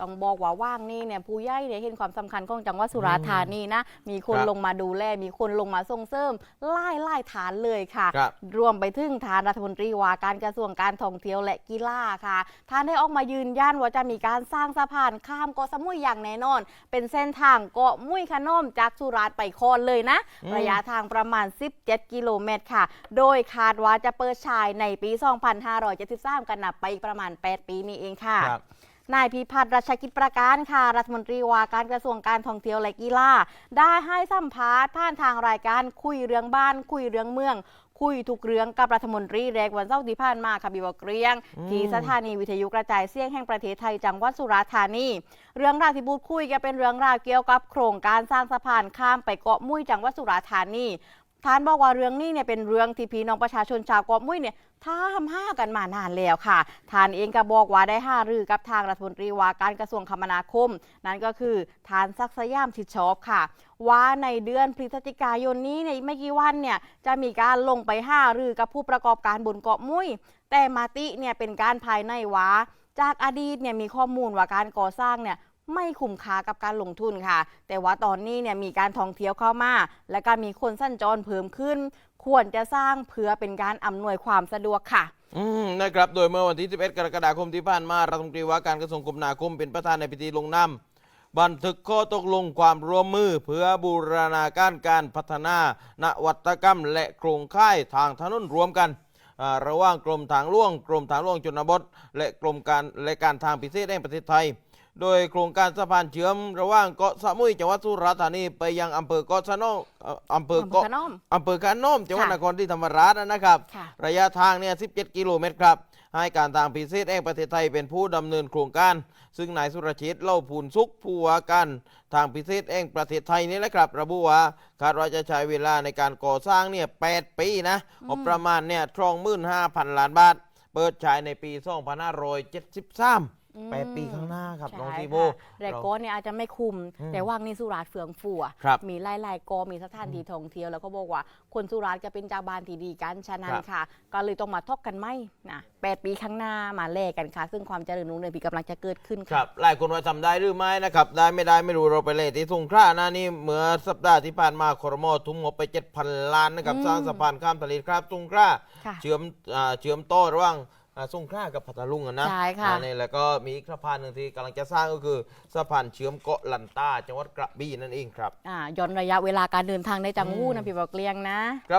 ต้องบอกว่าว่างนี่เนี่ยผู้ใหญ่เนี่ยเห็นความสำคัญของจังหวัดสุราษฎร์ธานีนะ มีคนครับลงมาดูแล มีคนลงมาส่งเสริมไล่ไล่ฐานเลยค่ะ ครับรวมไปถึงทานรัฐมนตรีว่าการกระทรวงการท่องเที่ยวและกีฬาค่ะท่านได้ออกมายืนยันว่าจะมีการสร้างสะพานข้ามเกาะสมุยอย่างแน่นอน เป็นเส้นทางเกาะมุยขนอมจากสุราษฎร์ไปคอนเลยนะ อืม ระยะทางประมาณ 17 กิโลเมตรค่ะ โดยคาดว่าจะเปิดฉายในปี 2573 กันนับไปอีกประมาณ 8 ปีนี้เองค่ะ ครับ นายพิพัฒน์รัชกิจประการค่ะ รัฐมนตรีว่าการกระทรวงการท่องเที่ยวและกีฬาได้ให้สัมภาษณ์ผ่านทางรายการคุยเรื่องบ้าน คุยเรื่องเมือง คุยทุกเรื่องกับรัฐมนตรีแรกวันเสาร์ที่ผ่านมาค่ะบิวเกรียงอืมที่สถานีวิทยุกระจายเสียงแห่งประเทศไทยจังหวัดสุราษฎร์ธานี เรื่องราวที่พูดคุยก็เป็นเรื่องราวเกี่ยวกับโครงการสร้างสะพานข้ามไปเกาะมุยจังหวัดสุราษฎร์ธานี ท่านบอกว่าเรื่องนี้เนี่ยเป็นเรื่องที่พี่น้องประชาชนชาวเกาะมุ้ยเนี่ยท่ามห้ากันมานานแล้วค่ะท่านเองก็บอกว่าได้ห้ารือกับทางรัฐมนตรีว่าการกระทรวงคมนาคม นั่นก็คือทานซักสยามชิดชอบค่ะ ว่าในเดือนพฤศจิกายนนี้ในไม่กี่วันเนี่ยจะมีการลงไปห้ารือกับผู้ประกอบการบนเกาะมุ้ย แต่มาติเนี่ยเป็นการภายในว่าจากอดีตเนี่ยมีข้อมูลว่าการก่อสร้างเนี่ย ไม่คุ้มค่ากับการลงทุนค่ะ แต่ว่าตอนนี้เนี่ยมีการท่องเที่ยวเข้ามา และก็มีคนสัญจรเพิ่มขึ้น ควรจะสร้างเพื่อเป็นการอำนวยความสะดวกค่ะอืมนะครับ โดยเมื่อวันที่ 11 กรกฎาคมที่ผ่านมา รัฐมนตรีว่าการกระทรวงคมนาคมเป็นประธานในพิธีลงนามบันทึกข้อตกลงความร่วมมือ เพื่อบูรณาการการพัฒนา นวัตกรรม และโครงข่ายทางถนนรวมกัน ระหว่างกรมทางหลวง กรมทางหลวงชนบท และกรมการและการทางพิเศษแห่งประเทศไทย โดยโครงการสะพานเชื่อมระหว่างเกาะสมุยจังหวัดสุราษฎร์ธานีไปยังอำเภอเกาะสะนองเอ่ออำเภอเกาะอำเภอขนอมอำเภอขานอมจังหวัดค่ะนครศรีธรรมราชนะครับค่ะระยะทางเนี่ย 17 กิโลเมตรครับ ให้การทางพิเศษแห่งประเทศไทยเป็นผู้ดำเนินโครงการ ซึ่งนายสุรชิตเล่าพูนสุขผู้ว่าการทางพิเศษแห่งประเทศไทยนี่แหละครับ ระบุว่าคาดว่าจะใช้เวลาในการก่อสร้างเนี่ย 8 ปีนะงบประมาณเนี่ยทรองมื่นห้าพันล้านบาท เปิดใช้ในปี 2573 8ปีข้างหน้าครับน้องใช่ทีโบ ค่ะแรกโก้เนี่ยอาจจะไม่คุม อืมแต่ว่างนี่สุราษฎร์เฟืองฟูอะครับมีไล่ไล่กอมีสถานที่ท่องเที่ยวแล้วก็บอกว่าคนสุราษฎร์จะเป็นเจ้าบ้านที่ดีกันฉะนั้นครับ ค่ะ ก็เลยต้องมาทอกกันไหมนะแปดปีข้างหน้ามาแลกกันค่ะ ซึ่งความเจริญรุ่งเรืองปีกำลังจะเกิดขึ้นคค่ะ รับหลายคนว่าทำได้หรือไม่นะครับ ได้ไม่ได้ไม่รู้เราไปเลยที่สงขลานะนี่เมื่อสัปดาห์ที่ผ่านมาครมทุ่มงบไป 7,000 ล้านนะครับ อืมสร้างสะพานข้ามทะเลครับสงขลาค่ะ เชื่อมอ่าเชื่อมต่อระหว่างอ่า สงขลากับพัทลุงอะนะใช่ค่ะ อ่านี่แล้วก็มีอีกสะพานหนึ่งที่กำลังจะสร้างก็คือสะพานเชื่อมเกาะลันตาจังหวัดกระบี่นั่นเองครับ อ่าย้อนระยะเวลาการเดินทางในจังหวูอืมนะพี่บอกเกลียงนะ ครับ